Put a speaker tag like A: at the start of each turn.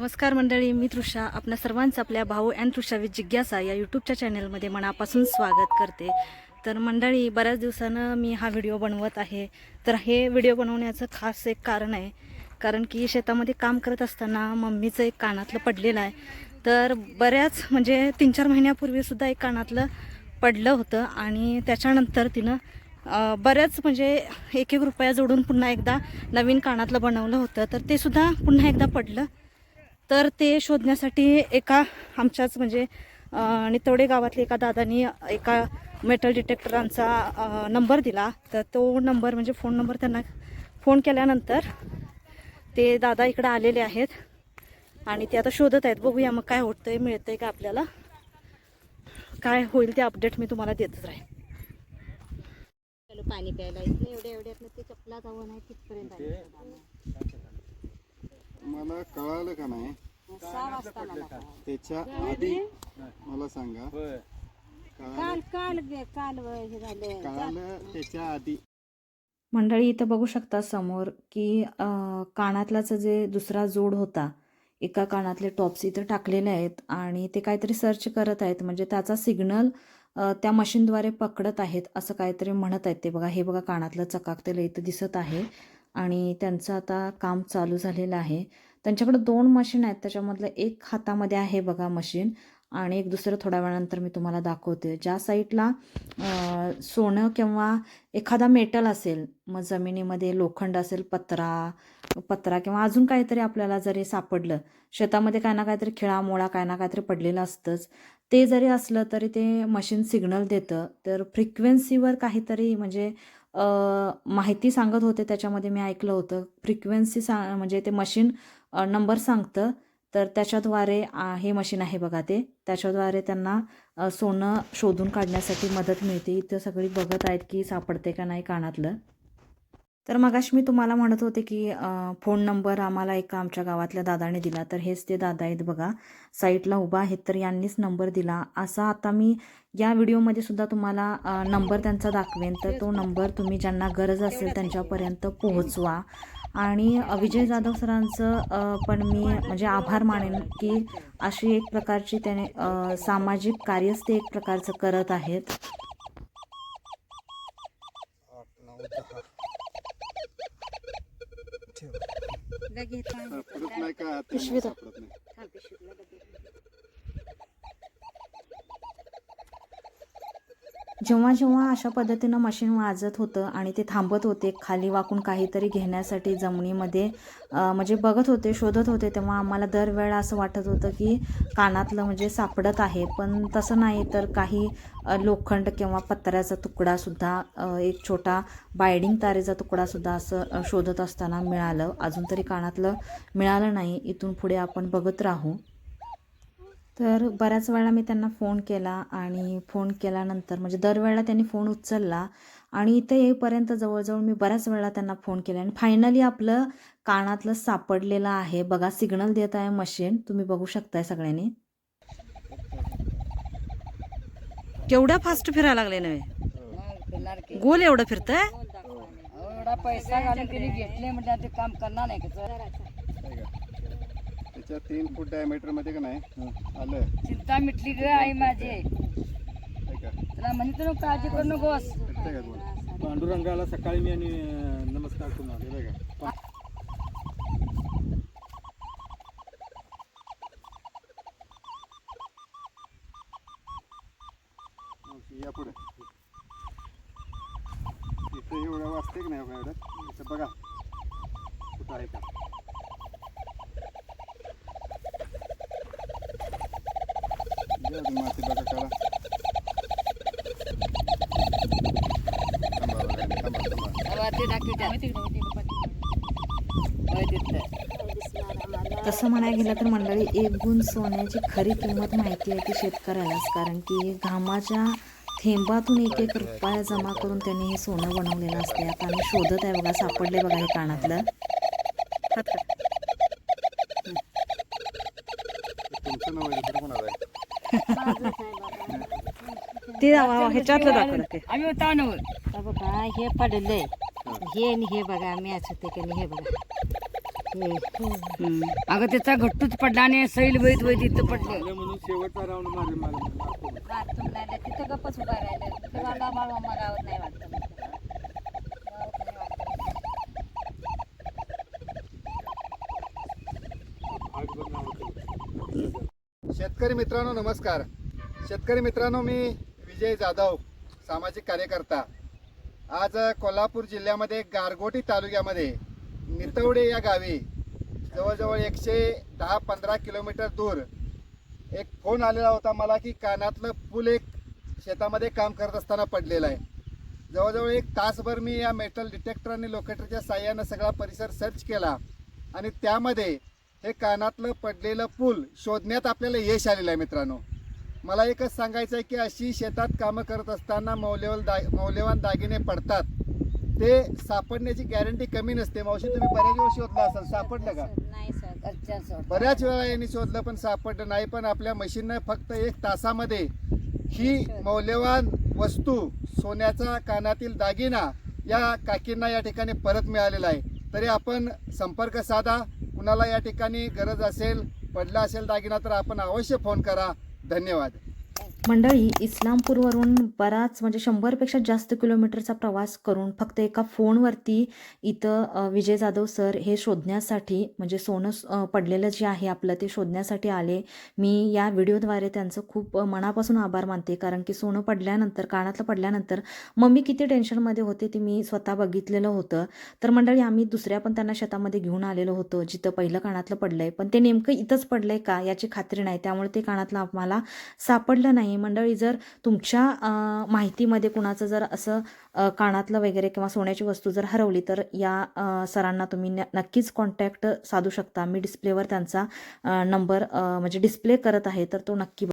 A: नमस्कार मंडळी मी तृषा. आपल्या सर्वांचं आपल्या भाऊ अँड तृषा विथ जिज्ञासा या यूट्यूबच्या चॅनलमध्ये मनापासून स्वागत करते. तर मंडळी बऱ्याच दिवसानं मी हा व्हिडिओ बनवत आहे. तर हे व्हिडिओ बनवण्याचं खास एक कारण आहे. कारण की शेतामध्ये काम करत असताना मम्मीचं एक कानातलं पडलेलं आहे. तर बऱ्याच म्हणजे तीन चार महिन्यापूर्वीसुद्धा एक कानातलं पडलं होतं आणि त्याच्यानंतर तिनं बऱ्याच म्हणजे एक एक रुपया जोडून पुन्हा एकदा नवीन कानातलं बनवलं होतं. तर ते सुद्धा पुन्हा एकदा पडलं. तर ते शोधण्यासाठी एका आमच्याच म्हणजे नितवडे गावातल्या एका दादानी एका मेटल डिटेक्टरांचा नंबर दिला. तर तो नंबर म्हणजे फोन नंबर त्यांना फोन केल्यानंतर ते दादा इकडे आलेले आहेत. आणि ते आता शोधत आहेत. बघूया मग काय होतंय मिळतंय का आपल्याला. काय होईल ते अपडेट मी तुम्हाला देतच राहील
B: चलो पाणी प्यायला इथलं एवढ्या एवढ्यात ते चपला जावं नाही तिथपर्यंत आले.
C: मला कळालं का नाही?
B: सहा वाजता मला कळालं.
C: त्याच्या आधी मला सांगा.
B: काल काल काल व हे झालं.
C: कळालं त्याच्या आधी.
A: मंडळी इथं बघू शकता समोर की अ, कानातलाचं जे दुसरा जोड होता एका कानातले टॉप्स इथं टाकलेले आहेत आणि ते काहीतरी सर्च करत आहेत. म्हणजे त्याचा सिग्नल अ, त्या मशीनद्वारे पकडत आहेत असं काहीतरी म्हणत आहेत. ते बघा हे बघा कानातलं चकाकतेलं इथं दिसत आहे आणि त्यांचं आता काम चालू झालेलं आहे. त्यांच्याकडे दोन मशीन आहेत. त्याच्यामधलं एक हातामध्ये आहे बघा मशीन आणि एक दुसरं थोड्या वेळानंतर मी तुम्हाला दाखवते. ज्या साईडला सोनं किंवा एखादा मेटल असेल मग जमिनीमध्ये लोखंड असेल पत्रा पत्रा किंवा अजून काहीतरी आपल्याला जरी सापडलं शेतामध्ये काय ना काहीतरी खिळामोळा काय ना काहीतरी पडलेलं असतंच. ते जरी असलं तरी ते मशीन सिग्नल देतं. तर फ्रिक्वेन्सीवर काहीतरी म्हणजे माहिती सांगत होते. त्याच्यामध्ये मी ऐकलं होतं. फ्रिक्वेन्सी सा म्हणजे ते मशीन नंबर सांगतं. तर त्याच्याद्वारे हे मशीन आहे बघा ते. त्याच्याद्वारे त्यांना सोनं शोधून काढण्यासाठी मदत मिळते. इथं सगळी बघत आहेत की सापडते का नाही कानातलं. तर मगाशी मी तुम्हाला म्हणत होते की फोन नंबर आम्हाला एका आमच्या गावातल्या दादाने दिला. तर हेच ते दादा आहेत बघा. साईटला उभा आहेत तर यांनीच नंबर दिला. असा आता मी या व्हिडिओमध्ये सुद्धा तुम्हाला नंबर त्यांचा दाखवेन. तर तो नंबर तुम्ही ज्यांना गरज असेल त्यांच्यापर्यंत पोहोचवा. आणि विजय जाधव सरांचं पण मी म्हणजे आभार मानेन की अशी एक प्रकारची त्याने सामाजिक कार्यच ते एक प्रकारचं करत आहेत.
B: लगेच पाणी
C: सापडत नाही का ते
A: पिशवीत.
C: सापडत नाही
B: हा, पिशवीतलं लगेच.
A: जेव्हा जेव्हा अशा पद्धतीनं मशीन वाजत होतं आणि ते थांबत होते खाली वाकून काहीतरी घेण्यासाठी जमिनीमध्ये म्हणजे बघत होते शोधत होते तेव्हा आम्हाला दरवेळा असं वाटत होतं की कानातलं म्हणजे सापडत आहे. पण तसं नाही तर काही लोखंड किंवा पत्र्याचा तुकडासुद्धा एक छोटा बायडिंग तारेचा तुकडासुद्धा असं शोधत असताना मिळालं. अजून तरी कानातलं मिळालं नाही. इथून पुढे आपण बघत राहू. तर बऱ्याच वेळा मी त्यांना फोन केला आणि फोन केल्यानंतर म्हणजे दरवेळेला त्यांनी फोन उचलला आणि इथे येईपर्यंत जवळजवळ मी बऱ्याच वेळा त्यांना फोन केला. आणि फायनली आपलं कानातलं सापडलेलं आहे. बघा सिग्नल देत आहे मशीन. तुम्ही बघू शकताय सगळ्यांनी. केवढ्या फास्ट फिरायला लागले नव्हे? गोल एवढं फिरतंय?
B: एवढा पैसा घालून तिने घेतले म्हणजे ते काम करणार नाही
C: त्याच्या तीन फूट डायमीटरमध्ये का नाही आलं
B: चिंता मिटली ग आई माझी. तुला म्हणतो ना काळजी करू नकोस.
D: पांडुरंगाला सकाळी मी आणि नमस्कार
C: मावशी, या पुढे. इथे एवढं वाजते की नाही बघा एवढं इथं बघा. कुठं आहे का? अजून माती बघा
A: तसं म्हणायला गेलं तर मंडळी एक गुण सोन्याची खरी किंमत माहिती आहे ती शेतकऱ्यालाच कारण की घामाच्या थेंबातून एक एक रुपया जमा करून त्यांनी हे सोनं बनवलेलं असते आता आम्ही शोधत आहे बघा सापडले बघा हे कानातलं.
C: तुमचं नाव
A: ते ह्याच्यातलं दाखवलं ते.
B: आम्ही होता ना बघा हे पडलंय. हे आणि हे बघा मॅच होते की नाही हे बघा.
E: अगं त्याचा घट्टूच पडला आणि सैल वैत वैत इथं पडले
D: म्हणून शेवटचा राऊंड मारे मला मारतो.
B: मारतून राहिलं तिथं गप्पच उभा राहिलं. गावात नाही वाटतं.
C: शेतकरी मित्रांनो नमस्कार. शेतकरी मित्रांनो मी विजय जाधव सामाजिक कार्यकर्ता. आज कोल्हापूर जिल्ह्यामध्ये गारगोटी तालुक्यामध्ये नितवडे या गावी जवळजवळ एकशे दहा पंधरा किलोमीटर दूर एक फोन आलेला होता मला की कानातलं पूल एक शेतामध्ये काम करत असताना पडलेलं आहे. जवळजवळ एक तासभर मी या मेटल डिटेक्टर आणि लोकेटरच्या साह्यानं सगळा परिसर सर्च केला आणि त्यामध्ये हे कानातलं पडलेलं पूल शोधण्यात आपल्याला यश आलेलं आहे मित्रांनो. मला एकच सांगायचं आहे की अशी शेतात कामं करत असताना मौल्यवान दा मौल्यवान दागिने पडतात. ते सापडण्याची गॅरंटी कमी नसते. मावशी तुम्ही बऱ्याच वेळ शोधला असाल. सापडलं का?
B: नाही सर.
C: बऱ्याच वेळा यांनी शोधलं पण सापडलं नाही. पण आपल्या मशीननं फक्त एक तासामध्ये ही मौल्यवान वस्तू सोन्याचा कानातील दागिना या काकींना या ठिकाणी परत मिळालेला आहे. तरी आपण संपर्क साधा. कुणाला या ठिकाणी गरज असेल पडला असेल दागिना तर आपण अवश्य फोन करा. धन्यवाद.
A: मंडळी इस्लामपूरवरून बराच म्हणजे शंभरपेक्षा जास्त किलोमीटरचा प्रवास करून फक्त एका फोनवरती इथं विजय जाधव सर हे शोधण्यासाठी म्हणजे सोनं पडलेलं जे आहे आपलं ते शोधण्यासाठी आले. मी या व्हिडिओद्वारे त्यांचं खूप मनापासून आभार मानते. कारण की सोनं पडल्यानंतर कानातलं पडल्यानंतर मम्मी किती टेन्शनमध्ये होते ते मी स्वतः बघितलेलं होतं. तर मंडळी आम्ही दुसऱ्या पण त्यांना शेतामध्ये घेऊन आलेलो होतो जिथं पहिलं कानातलं पडलं आहे पण ते नेमकं इथंच पडलं आहे का याची खात्री नाही. त्यामुळे ते कानातलं आम्हाला सापडलं नाही. मंडळी जर तुमच्या माहितीमध्ये कुणाचं जर असं कानातलं वगैरे किंवा सोन्याची वस्तू जर हरवली तर या सरांना तुम्ही न नक्कीच कॉन्टॅक्ट साधू शकता. मी डिस्प्लेवर त्यांचा नंबर म्हणजे डिस्प्ले करत आहे तर तो नक्की